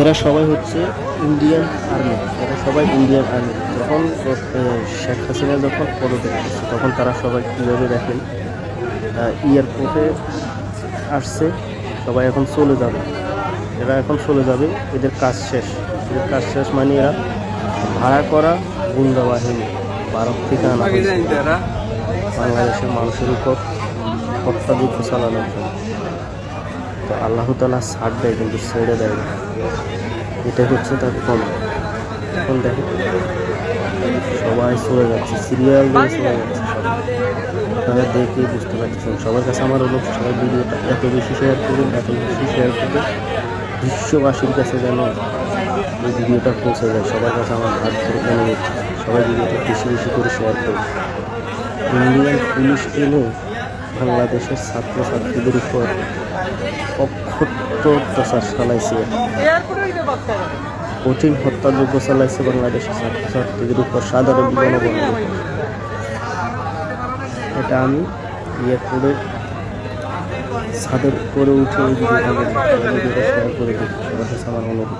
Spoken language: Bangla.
এরা সবাই হচ্ছে ইন্ডিয়ান আর্মি এরা সবাই ইন্ডিয়ান আর্মি যখন শেখ হাসিনা যখন পদত্যাগ তখন তারা সবাই কীভাবে দেখেন এয়ারপোর্টে আসছে, সবাই এখন চলে যাবে। এরা এখন চলে যাবে, এদের কাজ শেষ। এদের কাজ শেষ মানে এরা ভাড়া করা গুন্ডা বাহিনী ভারত থেকে আনা বাংলাদেশের মানুষের উপর হত্যাযুদ্ধ চালানোর জন্য। তো আল্লাহ তালা ছাড় দেয় কিন্তু ছেড়ে দেয় না। এটাই হচ্ছে তার প্রমাণ। এখন দেখে, সবাই চলে যাচ্ছে সিরিয়াল দিয়ে চলে যাচ্ছে আপনারা দেখে বুঝতে পারছেন সবার কাছে আমার হলো সবাই ভিডিওটা এত বেশি শেয়ার করুন, এত বেশি শেয়ার করুন। বিশ্ববাসীর কাছে যেন এই ভিডিওটা পৌঁছে যায়। সবার কাছে আমার হাত করে অনুরোধ সবাই ভিডিওটা বেশি বেশি করে শেয়ার করুন। ইন্ডিয়ান পুলিশ এনে বাংলাদেশের ছাত্রছাত্রীদের উপর অক্ষত্য অত্যাচার চালাইছে। কঠিন হত্যাযোগ্য চালাইছে বাংলাদেশের ছাত্রছাত্রীদের উপর সাধারণ জনগণের উপর এটা আমি ইয়ে করে ছাদের উপরে উঠে করে কাছে আমার অনুরোধ